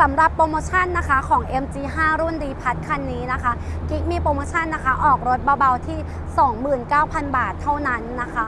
สำหรับโปรโมชั่นนะคะของ MG5 รุ่นดีพัทคันนี้นะคะกิ๊กมีโปรโมชั่นนะคะ ออกรถเบาๆที่ 29,000 บาทเท่านั้นนะคะ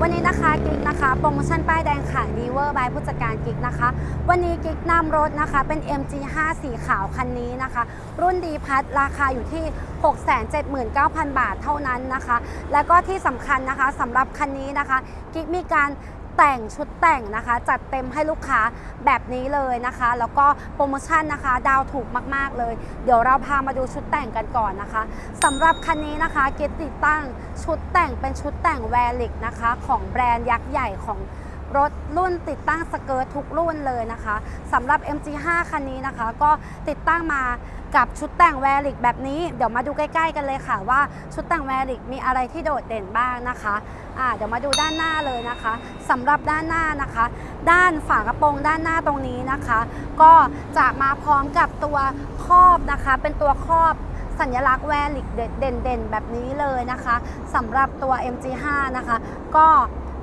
วันนี้นะคะกิ๊กนะคะโปรโมชั่นป้ายแดงค่ะดีเวอร์บายผู้จัดการกิ๊กนะคะ วันนี้กิ๊กนำรถนะคะเป็น MG5 สีขาวคันนี้นะคะ รุ่นดีพัทราคาอยู่ที่ 679,000 บาทเท่านั้นนะคะ แล้วก็ที่สำคัญนะคะสำหรับคันนี้นะคะกิ๊กมีการ แต่งชุดแต่งนะคะ จัดเต็มให้ลูกค้าแบบนี้เลยนะคะ แล้วก็โปรโมชั่นนะคะ ดาวถูกมากๆเลย เดี๋ยวเราพามาดูชุดแต่งกันก่อนนะคะสำหรับคันนี้นะคะกิ๊กติดตั้งชุดแต่งเป็นชุดแต่งแวลิกนะคะ ของแบรนด์ยักษ์ใหญ่ของ รถรุ่นติดตั้งสเกิร์ตทุกรุ่นเลยนะคะสำหรับ MG5 คันนี้นะคะ ก็ติดตั้งมากับชุดแต่งแวลิกแบบนี้ เดี๋ยวมาดูใกล้ ๆ กันเลยค่ะว่าชุดแต่งแวลิกมีอะไรที่โดดเด่นบ้างนะคะอ่าเดี๋ยวมาดูด้านหน้าเลยนะคะสำหรับด้านหน้านะคะ ด้านฝากระโปรงด้านหน้าตรงนี้นะคะ ก็จะมาพร้อมกับตัวครอบนะคะ เป็นตัวครอบสัญลักษณ์แวลิกเด่นๆแบบนี้เลยนะคะสำหรับตัว MG5 นะคะ ก็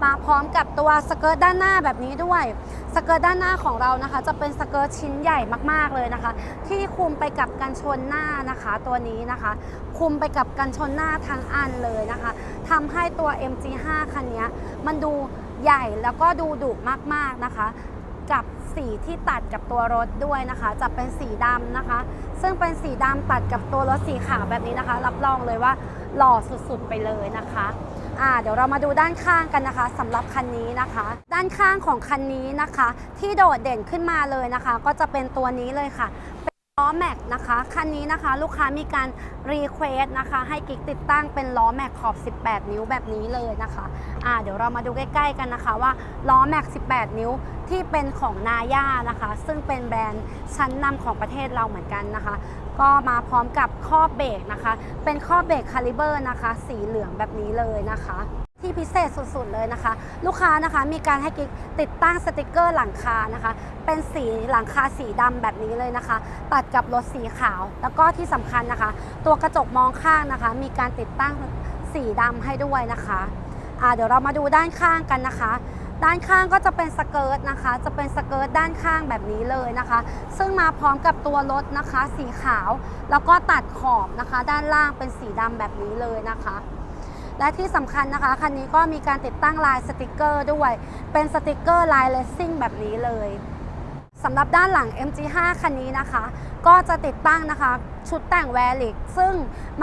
มาพร้อมกับตัวสเกิร์ตด้านหน้าแบบนี้ด้วยสเกิร์ตด้านหน้าของเรานะคะ จะเป็นสเกิร์ตชิ้นใหญ่มากๆเลยนะคะ ที่คุมไปกับกันชนหน้านะคะตัวนี้นะคะ คุมไปกับกันชนหน้าทั้งอันเลยนะคะทำให้ตัว MG5 คันนี้มันดูใหญ่แล้วก็ดูดุมากๆนะคะกับสีที่ตัดกับตัวรถด้วยนะคะ จะเป็นสีดำนะคะ ซึ่งเป็นสีดำตัดกับตัวรถสีขาวแบบนี้นะคะ รับรองเลยว่าหล่อสุดๆไปเลยนะคะ อ่าเดี๋ยวเรามาดูด้านข้างกันนะคะสำหรับคันนี้นะคะ ด้านข้างของคันนี้นะคะ ที่โดดเด่นขึ้นมาเลยนะคะ ก็จะเป็นตัวนี้เลยค่ะล้อแม็กนะคะคันนี้นะคะลูกค้ามีการรีเควสนะคะให้กิ๊กติดตั้งเป็นล้อแม็กขอบ 18 นิ้วแบบนี้เลยนะคะอ่าเดี๋ยวเรามาดูใกล้ ๆ กันนะคะว่าล้อแม็ก18 นิ้วที่เป็นของนาย่านะคะ ซึ่งเป็นแบรนด์ชั้นนำของประเทศเราเหมือนกันนะคะ ก็มาพร้อมกับข้อเบรกนะคะ เป็นข้อเบรกคาลิเบอร์นะคะ สีเหลืองแบบนี้เลยนะคะ ที่พิเศษสุดๆเลยนะคะ ลูกค้านะคะมีการให้กิ๊กติดตั้งสติกเกอร์หลังคานะคะ เป็นสีหลังคาสีดำแบบนี้เลยนะคะ ตัดกับรถสีขาว แล้วก็ที่สำคัญนะคะ ตัวกระจกมองข้างนะคะ มีการติดตั้งสีดำให้ด้วยนะคะอ่าเดี๋ยวเรามาดูด้านข้างกันนะคะ ด้านข้างก็จะเป็นสเกิร์ตนะคะ จะเป็นสเกิร์ตด้านข้างแบบนี้เลยนะคะ ซึ่งมาพร้อมกับตัวรถนะคะ สีขาว แล้วก็ตัดขอบนะคะ ด้านล่างเป็นสีดำแบบนี้เลยนะคะ และที่สำคัญนะคะคันนี้ก็มีการติดตั้งลายสติกเกอร์ด้วย เป็นสติกเกอร์ลายเลสซิ่งแบบนี้เลยสำหรับด้านหลัง MG5 คันนี้นะคะ ก็จะติดตั้งนะคะ ชุดแต่งแวลิกซึ่ง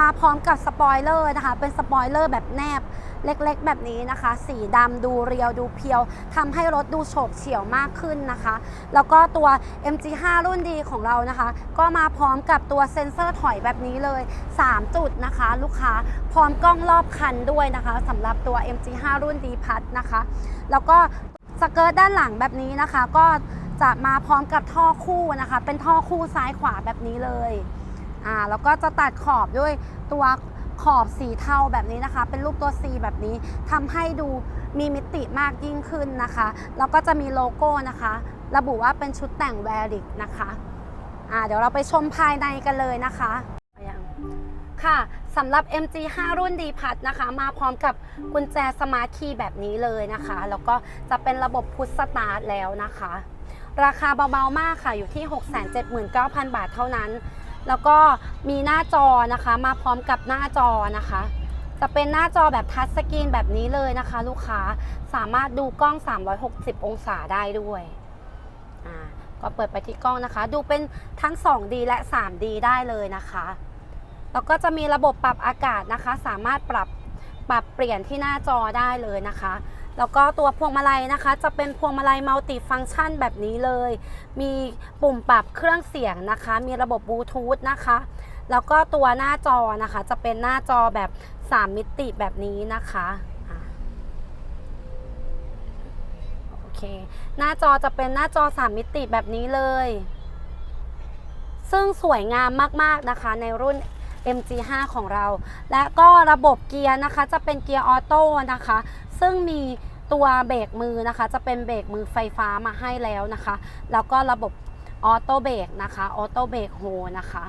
มาพร้อมกับสปอยเลอร์นะคะ เป็นสปอยเลอร์แบบแนบเล็กๆ แบบนี้นะคะ สีดำดูเรียวดูเพียวทำให้รถดูโฉบเฉี่ยวมากขึ้นนะคะ แล้วก็ตัว MG5 รุ่นดีของเรานะคะ ก็มาพร้อมกับตัวเซ็นเซอร์ถอยแบบนี้เลย 3 จุดนะคะ ลูกค้าพร้อมกล้องรอบคันด้วยนะคะสำหรับตัว MG5 รุ่นดีพัทนะคะ แล้วก็สเกิร์ตด้านหลังแบบนี้นะคะ ก็ จะมาพร้อมกับท่อคู่นะคะ เป็นท่อคู่ซ้ายขวาแบบนี้เลยอ่าแล้วก็จะตัดขอบด้วยตัวขอบสีเทาแบบนี้นะคะ เป็นรูปตัว C แบบนี้ทำให้ดูมีมิติมากยิ่งขึ้นนะคะ แล้วก็จะมีโลโก้นะคะ ระบุว่าเป็นชุดแต่งแวริกนะคะอ่าเดี๋ยวเราไปชมภายในกันเลยนะคะค่ะสำหรับ MG5 รุ่นดีพัทนะคะ มาพร้อมกับกุญแจสมาร์ทคีย์แบบนี้เลยนะคะ แล้วก็จะเป็นระบบพุชสตาร์ทแล้วนะคะ ราคาเบาๆมากค่ะอยู่ที่ 679,000 บาทเท่านั้น แล้วก็มีหน้าจอนะคะมาพร้อมกับหน้าจอนะคะ จะเป็นหน้าจอแบบทัชสกรีนแบบนี้เลยนะคะ ลูกค้าสามารถดูกล้อง 360 องศาได้ด้วยอ่าก็เปิดไปที่กล้องนะคะ ดูเป็นทั้ง 2D และ 3D ได้เลยนะคะ แล้วก็จะมีระบบปรับอากาศนะคะ สามารถปรับปรับเปลี่ยนที่หน้าจอได้เลยนะคะ แล้วก็ตัวพวงมาลัยนะคะ จะเป็นพวงมาลัยมัลติฟังก์ชันแบบนี้เลย มีปุ่มปรับเครื่องเสียงนะคะ มีระบบบลูทูธนะคะ แล้วก็ตัวหน้าจอนะคะ จะเป็นหน้าจอแบบ 3 มิติแบบนี้นะคะโอเค หน้าจอจะเป็นหน้าจอ 3 มิติแบบนี้เลย ซึ่งสวยงามมากๆนะคะในรุ่น MG5 ของเรา และก็ระบบเกียร์นะคะ จะเป็นเกียร์ออโต้นะคะ ซึ่งมีตัวเบรกมือนะคะ จะเป็นเบรกมือไฟฟ้ามาให้แล้วนะคะ แล้วก็ระบบออโต้เบรกนะคะออโต้เบรกโฮนะคะ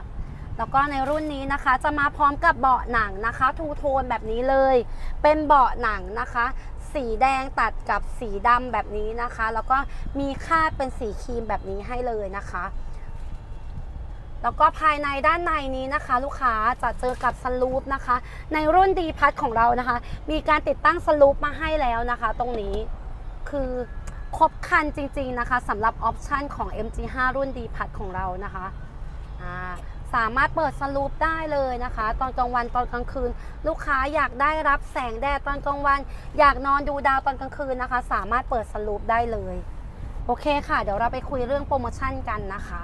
แล้วก็ในรุ่นนี้นะคะจะมาพร้อมกับเบาะหนังนะคะทูโทนแบบนี้เลย เป็นเบาะหนังนะคะ สีแดงตัดกับสีดำแบบนี้นะคะ แล้วก็มีคาดเป็นสีครีมแบบนี้ให้เลยนะคะ แล้วก็ภายในด้านในนี้นะคะ ลูกค้าจะเจอกับสลูปนะคะ ในรุ่นดีพัทของเรานะคะ มีการติดตั้งสลูปมาให้แล้วนะคะ ตรงนี้คือครบคันจริง ๆนะคะสำหรับออปชันของ MG5 รุ่นดีพัทของเรานะคะสามารถเปิดสลูปได้เลยนะคะ ตอนกลางวันตอนกลางคืน ลูกค้าอยากได้รับแสงแดดตอนกลางวัน อยากนอนดูดาวตอนกลางคืนนะคะ สามารถเปิดสลูปได้เลย โอเคค่ะ เดี๋ยวเราไปคุยเรื่องโปรโมชั่นกันนะคะ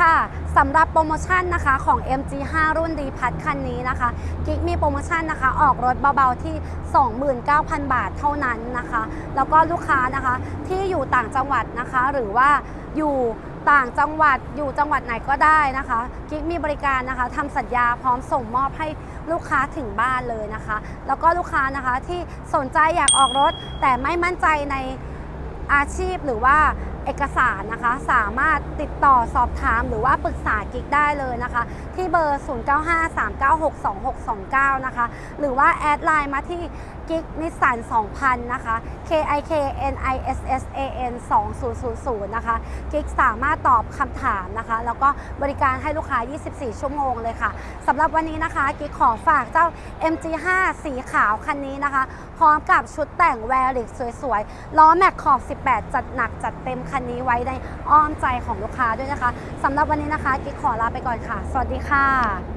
ค่ะสำหรับโปรโมชั่นนะคะของ MG5 รุ่นดีพัทคันนี้นะคะกิ๊กมีโปรโมชั่นนะคะออกรถเบาๆที่ 29,000 บาทเท่านั้นนะคะ แล้วก็ลูกค้านะคะที่อยู่ต่างจังหวัดนะคะ หรือว่าอยู่ต่างจังหวัดอยู่จังหวัดไหนก็ได้นะคะกิ๊กมีบริการนะคะทำสัญญาพร้อมส่งมอบให้ลูกค้าถึงบ้านเลยนะคะ แล้วก็ลูกค้านะคะที่สนใจอยากออกรถแต่ไม่มั่นใจในอาชีพหรือว่า เอกสารนะคะ สามารถติดต่อสอบถามหรือว่าปรึกษากิ๊กได้เลยนะคะ ที่เบอร์ 0953962629 นะคะ หรือว่าแอดไลน์มาที่กิ๊กนิสสัน2000 นะคะ K I K N I S S A N 2000 นะคะ กิ๊กสามารถตอบคำถามนะคะ แล้วก็บริการให้ลูกค้า 24 ชั่วโมงเลยค่ะสำหรับวันนี้นะคะ กิ๊กขอฝากเจ้า MG5 สีขาวคันนี้นะคะ พร้อมกับชุดแต่งแวริกสวยๆ ล้อแม็กขอบ 18 จัดหนักจัดเต็มคันนี้ไว้ในอ้อมใจของลูกค้าด้วยนะคะสำหรับวันนี้นะคะ กิ๊กขอลาไปก่อนค่ะ สวัสดีค่ะ